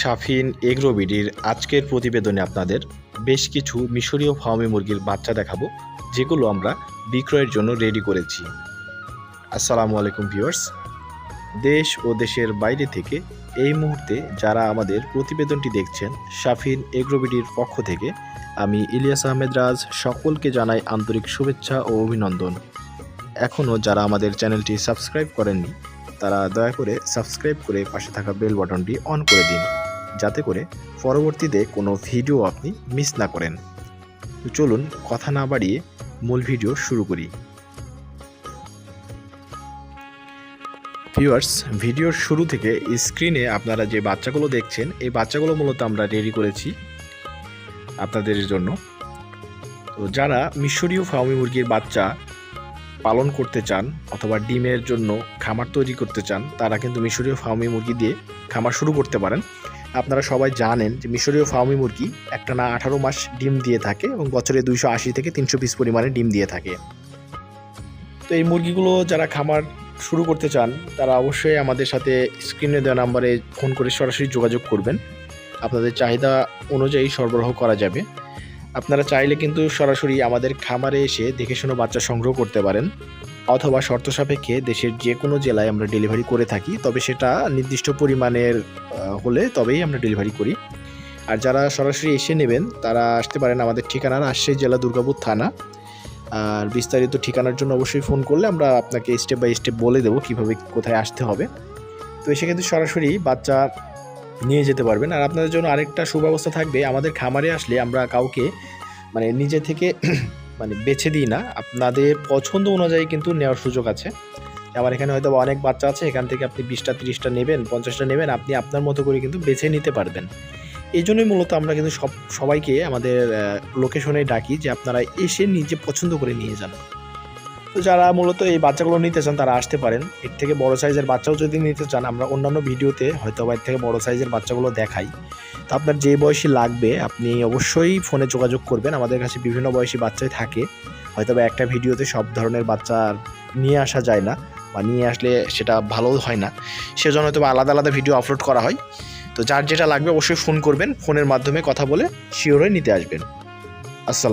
শাফিন এগ্রোবিডির আজকের প্রতিবেদনে আপনাদের বেশ কিছু মিশরীয় ফার্মি মুরগির বাচ্চা দেখাবো, যেগুলো আমরা বিক্রয়ের জন্য রেডি করেছি। আসসালামু আলাইকুম ভিউয়ার্স দেশ ও দেশের বাইরে থেকে এই মুহূর্তে যারা আমাদের প্রতিবেদনটি দেখছেন, শাফিন এগ্রোবিডির পক্ষ থেকে আমি ইলিয়াস আহমেদ রাজ সকলকে জানাই আন্তরিক শুভেচ্ছা ও অভিনন্দন। এখনও যারা আমাদের চ্যানেলটি সাবস্ক্রাইব করেননি, তারা দয়া করে সাবস্ক্রাইব করে পাশে থাকা বেল বাটনটি অন করে দিন। যাতে করে পরবর্তীতে কোনো ভিডিও আপনি মিস না করেন। তো চলুন কথা না বাড়িয়ে মূল ভিডিও শুরু করি। ভিউয়ার্স, ভিডিওর শুরু থেকে স্ক্রিনে আপনারা যে বাচ্চাগুলো দেখছেন, এই বাচ্চাগুলো মূলত আমরা রেডি করেছি আপনাদের জন্য। তো যারা মিশরীয় ফার্মি মুরগির বাচ্চা পালন করতে চান অথবা ডিমের জন্য খামার তৈরি করতে চান, তারা কিন্তু মিশরীয় ফার্মি মুরগি দিয়ে খামার শুরু করতে পারেন। আপনারা সবাই জানেন যে মিশরীয় ফার্মি মুরগি একটা না আঠারো মাস ডিম দিয়ে থাকে এবং বছরে দুইশো আশি থেকে তিনশো পিস পরিমাণে ডিম দিয়ে থাকে। তো এই মুরগিগুলো যারা খামার শুরু করতে চান, তারা অবশ্যই আমাদের সাথে স্ক্রিনে দেওয়া নাম্বারে ফোন করে সরাসরি যোগাযোগ করবেন। আপনাদের চাহিদা অনুযায়ী সরবরাহ করা যাবে। আপনারা চাইলে কিন্তু সরাসরি আমাদের খামারে এসে দেখে শুনে বাচ্চা সংগ্রহ করতে পারেন। অথবা শর্ত সাপেক্ষে দেশের যে কোনো জেলায় আমরা ডেলিভারি করে থাকি, তবে সেটা নির্দিষ্ট পরিমাণের হলে তবেই আমরা ডেলিভারি করি। আর যারা সরাসরি এসে নেবেন, তারা আসতে পারেন আমাদের ঠিকানা রাজশাহী জেলা দুর্গাপুর থানা। আর বিস্তারিত ঠিকানার জন্য অবশ্যই ফোন করলে আমরা আপনাকে স্টেপ বাই স্টেপ বলে দেবো কীভাবে কোথায় আসতে হবে। তো এসে কিন্তু সরাসরি বাচ্চা নিয়ে যেতে পারবেন। আর আপনাদের জন্য আরেকটা সুব্যবস্থা থাকবে, আমাদের খামারে আসলে আমরা কাউকে মানে নিজে থেকে মানে বেছে দিই না। আপনাদের পছন্দ অনুযায়ী কিন্তু নেওয়ার সুযোগ আছে। আমার এখানে হয়তো অনেক বাচ্চা আছে, এখান থেকে আপনি বিশটা, তিরিশটা নেবেন, পঞ্চাশটা নেবেন, আপনি আপনার মতো করে কিন্তু বেছে নিতে পারবেন। এই জন্যই মূলত আমরা কিন্তু সব, সবাইকে আমাদের লোকেশনে ডাকি যে আপনারা এসে নিজে পছন্দ করে নিয়ে যান। তো যারা মূলত এই বাচ্চাগুলো নিতে চান, তারা আসতে পারেন। এর থেকে বড় সাইজের বাচ্চাও যদি নিতে চান, আমরা অন্যান্য ভিডিওতে হয়তো বা এর থেকে বড় সাইজের বাচ্চাগুলো দেখাই। আপনার যে বয়সী লাগবে, আপনি অবশ্যই ফোনে যোগাযোগ করবেন। আমাদের কাছে বিভিন্ন বয়সী বাচ্চাই থাকে। হয়তো একটা ভিডিওতে সব ধরনের বাচ্চা নিয়ে আসা যায় না বা নিয়ে আসলে সেটা ভালো হয় না। সেজন্য হয়তো আলাদা আলাদা ভিডিও আপলোড করা হয়। তো যার যেটা লাগবে অবশ্যই ফোন করবেন। ফোনের মাধ্যমে কথা বলে শিওরে নিতে আসবেন।